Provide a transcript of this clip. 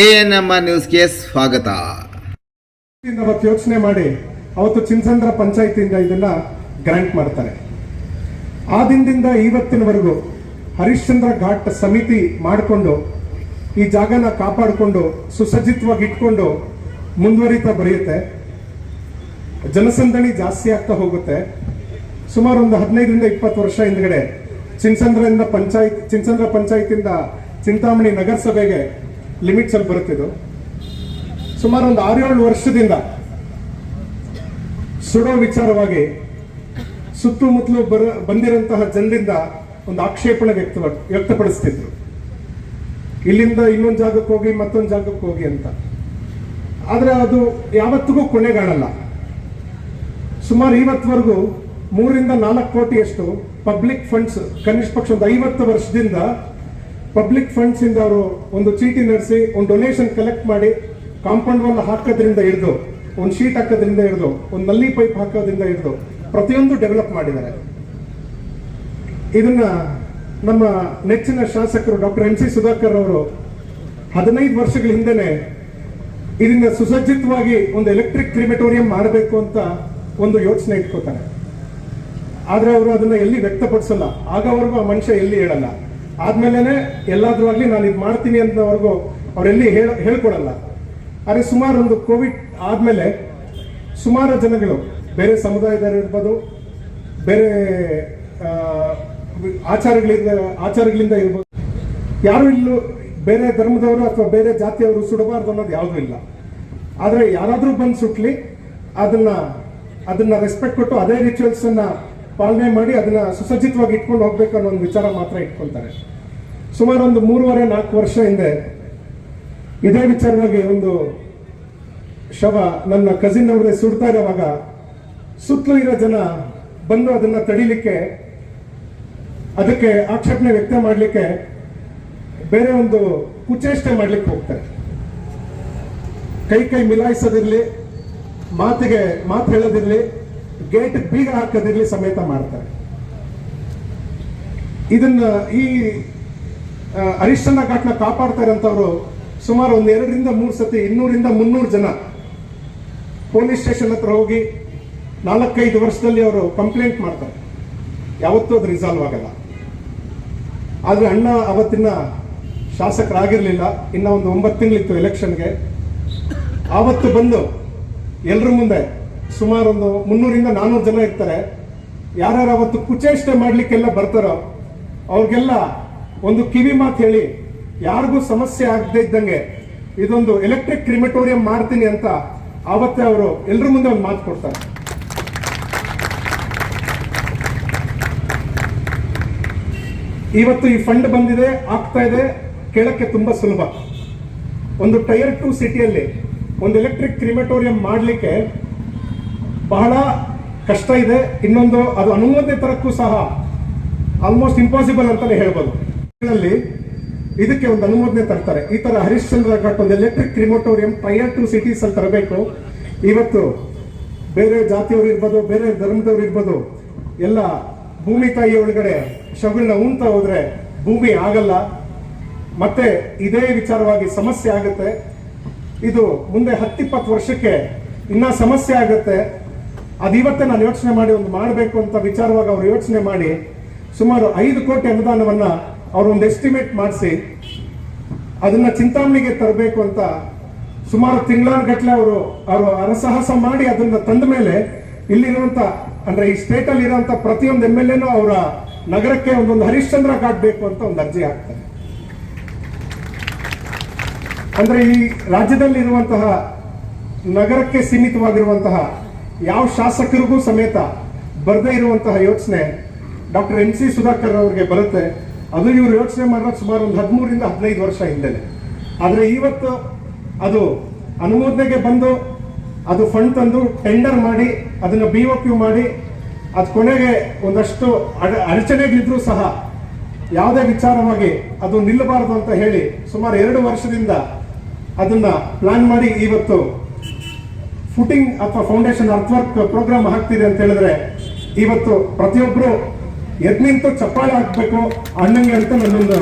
N M ನ್ಯೂಸ್ಗೆ ಸ್ವಾಗತ. ಅವತ್ತು ಯೋಚನೆ ಮಾಡಿ, ಅವತ್ತು ಚಿನ್ಸಂದ್ರ ಪಂಚಾಯತಿಯಿಂದ ಇದನ್ನ ಗ್ರಾಂಟ್ ಮಾಡ್ತಾರೆ. ಆ ದಿನದಿಂದ ಇವತ್ತಿನವರೆಗೂ ಹರಿಶ್ಚಂದ್ರ ಘಾಟ್ ಸಮಿತಿ ಮಾಡಿಕೊಂಡು, ಈ ಜಾಗನ ಕಾಪಾಡಿಕೊಂಡು, ಸುಸಜ್ಜಿತವಾಗಿ ಇಟ್ಕೊಂಡು ಮುಂದುವರಿತಾ ಬರೆಯುತ್ತೆ. ಜನಸಂದಣಿ ಜಾಸ್ತಿ ಆಗ್ತಾ ಹೋಗುತ್ತೆ. ಸುಮಾರು ಒಂದು ಹದಿನೈದರಿಂದ ಇಪ್ಪತ್ತು ವರ್ಷ ಹಿಂದ್ಗಡೆ ಚಿನ್ಸಂದ್ರದಿಂದ ಪಂಚಾಯತ್, ಚಿನ್ಸಂದ್ರ ಪಂಚಾಯತಿಂದ ಚಿಂತಾಮಣಿ ನಗರಸಭೆಗೆ ಲಿಮಿಟ್ಸ್ ಅಲ್ಲಿ ಬರುತ್ತಿದ್ದು ಸುಮಾರು ಒಂದು ಆರೇಳು ವರ್ಷದಿಂದ ಸುಡೋ ವಿಚಾರವಾಗಿ ಸುತ್ತಮುತ್ತಲು ಬರ, ಬಂದಿರಂತಹ ಜನರಿಂದ ಒಂದು ಆಕ್ಷೇಪಣೆ ವ್ಯಕ್ತ ವ್ಯಕ್ತಪಡಿಸ್ತಿದ್ರು. ಇಲ್ಲಿಂದ ಇನ್ನೊಂದು ಜಾಗಕ್ಕೆ ಹೋಗಿ, ಮತ್ತೊಂದು ಜಾಗಕ್ಕೆ ಹೋಗಿ ಅಂತ. ಆದರೆ ಅದು ಯಾವತ್ತಿಗೂ ಕೊನೆಗಾಣಲ್ಲ ಸುಮಾರು ಇವತ್ತವರೆಗೂ ಮೂರಿಂದ ನಾಲ್ಕು ಕೋಟಿಯಷ್ಟು ಪಬ್ಲಿಕ್ ಫಂಡ್ಸ್ ಕನಿಷ್ಠ ಪಕ್ಷ ಒಂದು ಐವತ್ತು ವರ್ಷದಿಂದ ಪಬ್ಲಿಕ್ ಫಂಡ್ಸ್ ಇಂದ ಅವರು ಒಂದು ಚೀಟಿ ನಡೆಸಿ, ಒಂದು ಡೊನೇಷನ್ ಕಲೆಕ್ಟ್ ಮಾಡಿ ಕಾಂಪೌಂಡ್ ವಾಲ್ ಹಾಕೋದ್ರಿಂದ ಹಿಡಿದು, ಒಂದು ಶೀಟ್ ಹಾಕೋದ್ರಿಂದ ಹಿಡಿದು, ಒಂದು ನಲ್ಲಿ ಪೈಪ್ ಹಾಕೋದ್ರಿಂದ ಹಿಡಿದು ಪ್ರತಿಯೊಂದು ಡೆವಲಪ್ ಮಾಡಿದ್ದಾರೆ. ಇದನ್ನ ನಮ್ಮ ನೆಚ್ಚಿನ ಶಾಸಕರು ಡಾಕ್ಟರ್ ಎಂ ಸಿ ಸುಧಾಕರ್ ಅವರು ಹದಿನೈದು ವರ್ಷಗಳ ಹಿಂದೆನೆ ಇದನ್ನ ಸುಸಜ್ಜಿತವಾಗಿ ಒಂದು ಎಲೆಕ್ಟ್ರಿಕ್ ಕ್ರಿಮೆಟೋರಿಯಂ ಮಾಡಬೇಕು ಅಂತ ಒಂದು ಯೋಚನೆ ಇಟ್ಕೋತಾರೆ. ಆದರೆ ಅವರು ಅದನ್ನ ಎಲ್ಲಿ ವ್ಯಕ್ತಪಡಿಸಲ್ಲ. ಆಗವರೆಗೂ ಆ ಮನುಷ್ಯ ಎಲ್ಲಿ ಹೇಳಲ್ಲ. ಆದ್ಮೇಲೆ ಎಲ್ಲಾದ್ರೂ ಆಗಲಿ ನಾನು ಇದು ಮಾಡ್ತೀನಿ ಅಂತವರೆಗೂ ಅವರೆಲ್ಲಿ ಹೇಳ, ಹೇಳ್ಕೊಡಲ್ಲ. ಆದರೆ ಸುಮಾರು ಒಂದು ಕೋವಿಡ್ ಆದಮೇಲೆ ಸುಮಾರು ಜನಗಳು, ಬೇರೆ ಸಮುದಾಯದವರು ಇರ್ಬೋದು, ಬೇರೆ ಆಚಾರಗಳಿಂದ ಆಚಾರಗಳಿಂದ ಇರ್ಬೋದು, ಯಾರು ಇಲ್ಲೂ ಬೇರೆ ಧರ್ಮದವರು ಅಥವಾ ಬೇರೆ ಜಾತಿಯವರು ಸುಡಬಾರ್ದು ಅನ್ನೋದು ಯಾವುದೂ ಇಲ್ಲ. ಆದರೆ ಯಾರಾದರೂ ಬಂದು ಸುಟ್ಲಿ, ಅದನ್ನ ಅದನ್ನ ರೆಸ್ಪೆಕ್ಟ್ ಕೊಟ್ಟು ಅದೇ ರಿಚುವಲ್ಸ್ ಅನ್ನ ಪಾಲನೆ ಮಾಡಿ ಅದನ್ನ ಸುಸಜ್ಜಿತವಾಗಿ ಇಟ್ಕೊಂಡು ಹೋಗ್ಬೇಕು ಅನ್ನೋ ಒಂದು ವಿಚಾರ ಮಾತ್ರ ಇಟ್ಕೊಳ್ತಾರೆ. ಸುಮಾರು ಒಂದು ಮೂರುವರೆ, ನಾಲ್ಕು ವರ್ಷ ಹಿಂದೆ ಇದೇ ವಿಚಾರವಾಗಿ ಒಂದು ಶವ ನನ್ನ ಕಸಿನ್ ಅವರೇ ಸುಡ್ತಾ ಇರೋವಾಗ ಸುತ್ತಲೂ ಇರೋ ಜನ ಬಂದು ಅದನ್ನ ತಡಿಲಿಕ್ಕೆ, ಅದಕ್ಕೆ ಆಕ್ಷೇಪಣೆ ವ್ಯಕ್ತ ಮಾಡಲಿಕ್ಕೆ ಬೇರೆ ಒಂದು ಕುಚೇಷ್ಟೆ ಮಾಡ್ಲಿಕ್ಕೆ ಹೋಗ್ತಾರೆ. ಕೈ ಕೈ ಮಿಲಾಯಿಸೋದಿರಲಿ, ಮಾತಿಗೆ ಮಾತು ಹೇಳೋದಿರ್ಲಿ ಗೇಟ್ ಬೀಗ ಹಾಕೋದಿರ್ಲಿ ಸಮೇತ ಮಾಡ್ತಾರೆ. ಇದನ್ನ ಈ ಅರಿಷ್ಟನ ಘಾಟ್ನ ಕಾಪಾಡ್ತಾ ಇರೋಂಥವ್ರು ಸುಮಾರು ಒಂದು ಎರಡರಿಂದ ಮೂರು ಸತಿ ಇನ್ನೂರಿಂದ ಮುನ್ನೂರು ಜನ ಪೊಲೀಸ್ ಸ್ಟೇಷನ್ ಹತ್ರ ಹೋಗಿ ನಾಲ್ಕೈದು ವರ್ಷದಲ್ಲಿ ಅವರು ಕಂಪ್ಲೇಂಟ್ ಮಾಡ್ತಾರೆ. ಯಾವತ್ತೂ ಅದು ರಿಸಾಲ್ವ್ ಆಗಲ್ಲ. ಆದರೆ ಅಣ್ಣ ಅವತ್ತಿನ ಶಾಸಕರಾಗಿರಲಿಲ್ಲ. ಇನ್ನ ಒಂದು ಒಂಬತ್ತು ತಿಂಗಳಿತ್ತು ಎಲೆಕ್ಷನ್ಗೆ ಆವತ್ತು ಬಂದು ಎಲ್ಲರ ಮುಂದೆ ಸುಮಾರು ಒಂದು ಮುನ್ನೂರಿಂದ ನಾನ್ನೂರು ಜನ ಇರ್ತಾರೆ. ಯಾರ್ಯಾರು ಅವತ್ತು ಕುಚೇಷ್ಟೆ ಮಾಡಲಿಕ್ಕೆಲ್ಲ ಬರ್ತಾರೋ, ಅವ್ರಿಗೆಲ್ಲ ಒಂದು ಕಿವಿ ಮಾತು ಹೇಳಿ, ಯಾರಿಗೂ ಸಮಸ್ಯೆ ಆಗದೆ ಇದ್ದಂಗೆ ಇದೊಂದು ಎಲೆಕ್ಟ್ರಿಕ್ ಕ್ರಿಮೆಟೋರಿಯಂ ಮಾಡ್ತೀನಿ ಅಂತ ಆವತ್ತೇ ಅವರು ಎಲ್ಲರ ಮುಂದೆ ಒಂದು ಮಾತು ಕೊಡ್ತಾರೆ. ಇವತ್ತು ಈ ಫಂಡ್ ಬಂದಿದೆ, ಆಗ್ತಾ ಇದೆ, ಕೇಳಕ್ಕೆ ತುಂಬಾ ಸುಲಭ. ಒಂದು ಟೈರ್ ಟು ಸಿಟಿಯಲ್ಲಿ ಒಂದು ಎಲೆಕ್ಟ್ರಿಕ್ ಕ್ರಿಮೆಟೋರಿಯಂ ಮಾಡಲಿಕ್ಕೆ ಬಹಳ ಕಷ್ಟ ಇದೆ. ಇನ್ನೊಂದು, ಅದು ಅನುಮೋದನೆ ತರಕ್ಕೂ ಸಹ ಆಲ್ಮೋಸ್ಟ್ ಇಂಪಾಸಿಬಲ್ ಅಂತಲೇ ಹೇಳ್ಬೋದು. ಇದಕ್ಕೆ ಒಂದು ಅನುಮೋದನೆ ತರ್ತಾರೆ. ಈ ತರ ಹರಿಶ್ಚಂದ್ರ ಘಾಟ್ ಒಂದು electric crematorium tier two cities ಅಲ್ಲಿ ತರಬೇಕು. ಇವತ್ತು ಬೇರೆ ಜಾತಿಯವರು ಇರ್ಬೋದು, ಬೇರೆ ಧರ್ಮದವ್ರು ಇರ್ಬೋದು, ಎಲ್ಲ ಭೂಮಿ ತಾಯಿ ಒಳಗಡೆ ಶವಗಳನ್ನ ಉಣ್ತಾ ಹೋದ್ರೆ ಭೂಮಿ ಆಗಲ್ಲ. ಮತ್ತೆ ಇದೇ ವಿಚಾರವಾಗಿ ಸಮಸ್ಯೆ ಆಗುತ್ತೆ. ಇದು ಮುಂದೆ ಹತ್ತಿಪ್ಪತ್ತು ವರ್ಷಕ್ಕೆ ಇನ್ನ ಸಮಸ್ಯೆ ಆಗುತ್ತೆ. ಅದಿವತ್ತೇ ನಾನು ಯೋಚನೆ ಮಾಡಿ ಒಂದು ಮಾಡಬೇಕು ಅಂತ ವಿಚಾರವಾಗಿ ಅವರು ಯೋಚನೆ ಮಾಡಿ ಸುಮಾರು ಐದು ಕೋಟಿ ಅನುದಾನವನ್ನ ಅವರು ಒಂದು ಎಸ್ಟಿಮೇಟ್ ಮಾಡಿಸಿ ಅದನ್ನ ಚಿಂತಾಮಣಿಗೆ ತರಬೇಕು ಅಂತ ಸುಮಾರು ತಿಂಗಳ ಗಟ್ಟಲೆ ಅವರು ಅವರು ಅರಸಾಹಸ ಮಾಡಿ ಅದನ್ನ ತಂದ ಮೇಲೆ ಇಲ್ಲಿರುವಂತ, ಅಂದ್ರೆ ಈ ಸ್ಟೇಟ್ ಅಲ್ಲಿ ಇರುವಂತ ಪ್ರತಿಯೊಂದು ಎಂ ಎಲ್ ಅವರ ನಗರಕ್ಕೆ ಒಂದೊಂದು ಹರಿಶ್ಚಂದ್ರ ಘಾಟ್ ಬೇಕು ಅಂತ ಒಂದು ಅರ್ಜಿ ಹಾಕ್ತಾರೆ. ಅಂದ್ರೆ ಈ ರಾಜ್ಯದಲ್ಲಿರುವಂತಹ ನಗರಕ್ಕೆ ಸೀಮಿತವಾಗಿರುವಂತಹ ಯಾವ ಶಾಸಕರಿಗೂ ಸಮೇತ ಬರದೇ ಇರುವಂತಹ ಯೋಚನೆ ಡಾಕ್ಟರ್ ಎನ್ ಸಿ ಸುಧಾಕರ್ ಅವರಿಗೆ ಬರುತ್ತೆ. ಅದು ಇವರು ಯೋಚನೆ ಮಾಡೋದು ಸುಮಾರು ಒಂದು ಹದಿಮೂರಿಂದ ಹದಿನೈದು ವರ್ಷ ಹಿಂದೆನೆ. ಆದರೆ ಇವತ್ತು ಅದು ಅನುಮೋದನೆಗೆ ಬಂದು ಅದು ಫಂಡ್ ತಂದು ಟೆಂಡರ್ ಮಾಡಿ, ಅದನ್ನು ಬಿ ಒ ಕ್ಯೂ ಮಾಡಿ, ಅದು ಕೊನೆಗೆ ಒಂದಷ್ಟು ಅಡ, ಅಡಚಣೆಗಳಿದ್ರೂ ಸಹ ಯಾವುದೇ ವಿಚಾರವಾಗಿ ಅದು ನಿಲ್ಲಬಾರದು ಅಂತ ಹೇಳಿ ಸುಮಾರು ಎರಡು ವರ್ಷದಿಂದ ಅದನ್ನ ಪ್ಲಾನ್ ಮಾಡಿ ಇವತ್ತು ಫುಟಿಂಗ್ ಅಥವಾ ಫೌಂಡೇಶನ್ ಅರ್ಥವರ್ಕ್ ಪ್ರೋಗ್ರಾಮ್ ಹಾಕ್ತಿದೆ ಅಂತ ಹೇಳಿದ್ರೆ, ಇವತ್ತು ಪ್ರತಿಯೊಬ್ಬರು ಎದ್ ನಿಂತು ಚಪ್ಪಾಳೆ ಹಾಕ್ಬೇಕು, ಅಣ್ಣಂಗೆ ಅಂತ ನನ್ನೊಂದು